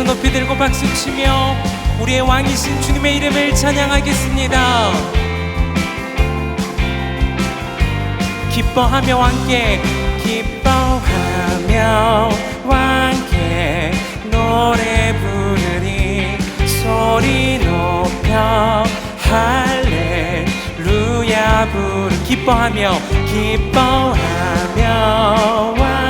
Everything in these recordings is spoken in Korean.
두 높이 들고 박수치며 우리의 왕이신 주님의 이름을 찬양하겠습니다. 기뻐하며 함께 기뻐하며 함께 노래 부르니 소리 높여 할렐루야 부르 기뻐하며 기뻐하며 함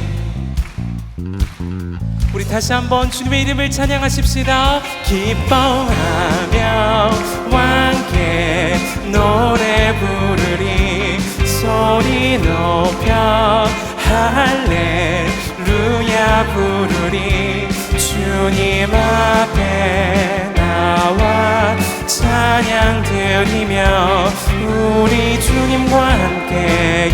다시 한번 주님의 이름을 찬양하십시다. 기뻐하며 함께 노래 부르리. 소리 높여 할렐루야 부르리. 주님 앞에 나와 찬양 드리며 우리 주님과 함께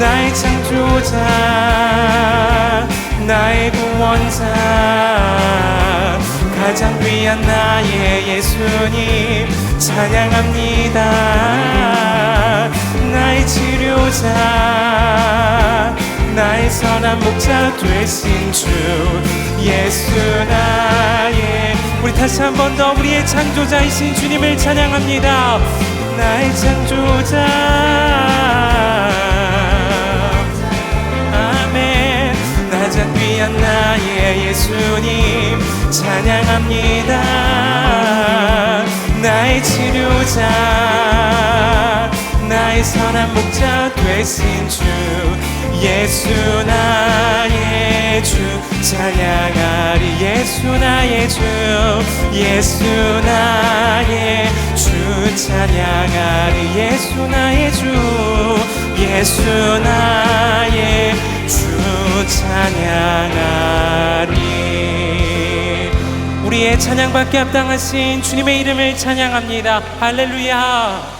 나의 창조자 나의 구원자 가장 귀한 나의 예수님 찬양합니다. 나의 치료자 나의 선한 목자 되신 주 예수 나의 우리 다시 한 번 더 우리의 창조자이신 주님을 찬양합니다. 나의 창조자 예수님 찬양합니다. 나의 치료자 나의 선한 목자 되신 주 예수 나의 주 찬양하리 예수 나의 주 예수 나의 주 찬양하리 예수 나의 주 예수 나의 주 찬양하리. 우리의 찬양받게 합당하신 주님의 이름을 찬양합니다. 할렐루야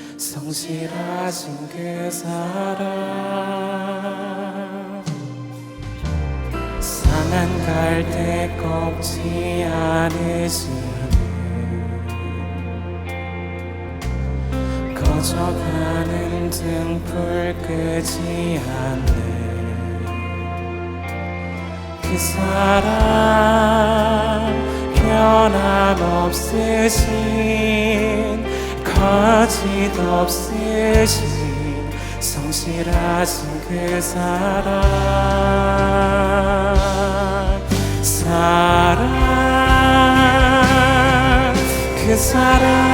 성실하신 그 사랑 상한 갈대 꺾지 않으시는 꺼져가는 등불 끄지 않는 그 사랑 변함없으신 거짓 없으신 성실하신 그 사랑 사랑 그 사랑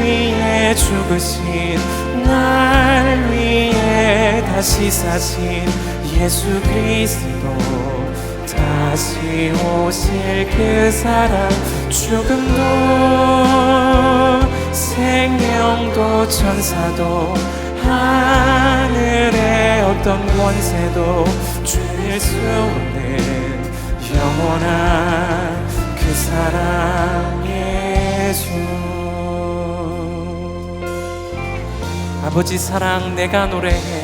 위해 죽으신 날 위해 다시 사신 예수 그리스도 다시 오실 그 사랑 죽음도 생명도 천사도 하늘의 어떤 권세도 죽일 수 없는 영원한 그 사랑 예수 아버지 사랑 내가 노래해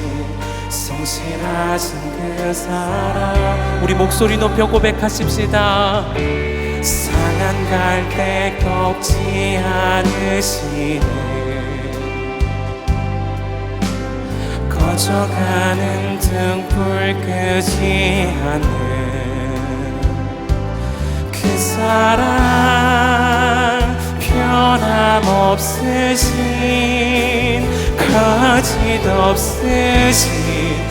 성실하신 그 사랑. 우리 목소리 높여 고백하십시다. 상한 갈대 꺾지 않으시네. 꺼져가는 등불 끄지 않는 그 사랑. 변함없으신 거짓 없으신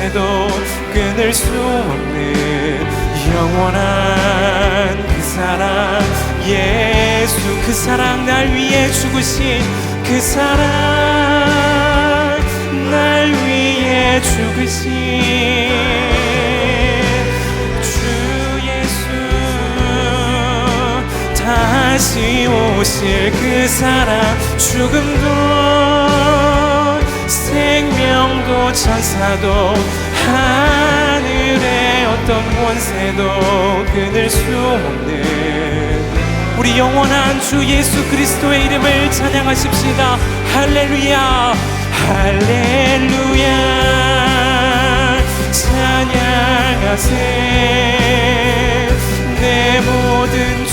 권세도 끊을 수 없는 영원한 그 사랑. 예수 그 사랑 날 위해 죽으신 그 사랑. 날 위해 죽으신 주 예수. 다시 오실 그 사랑. 죽음도 생명도 천사도 하늘의 어떤 권세도 끊을 수 없는 우리 영원한 주 예수 그리스도의 이름을 찬양하십시다. 할렐루야 할렐루야. 찬양하세. 내 모든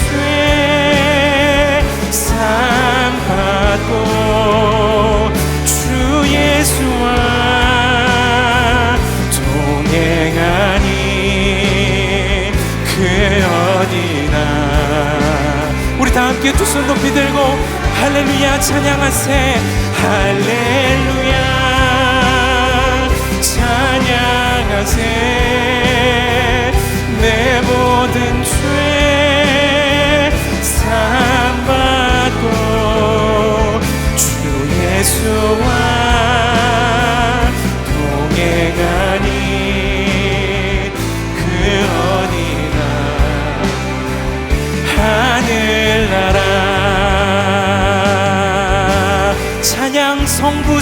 찬양하세. 할렐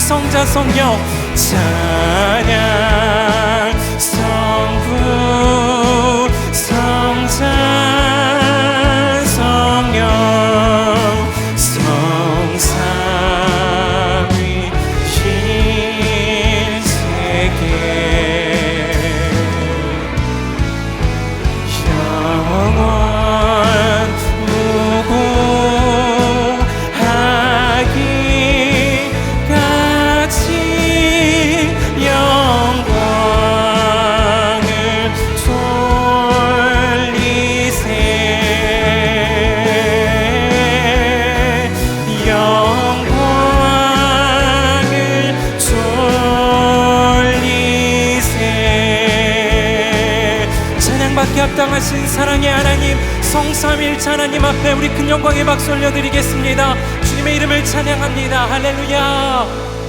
성자 성령 찬양 찬양받기 합당하신 사랑의 하나님 성삼일차 하나님 앞에 우리 큰 영광의 박수 올려드리겠습니다. 주님의 이름을 찬양합니다. 할렐루야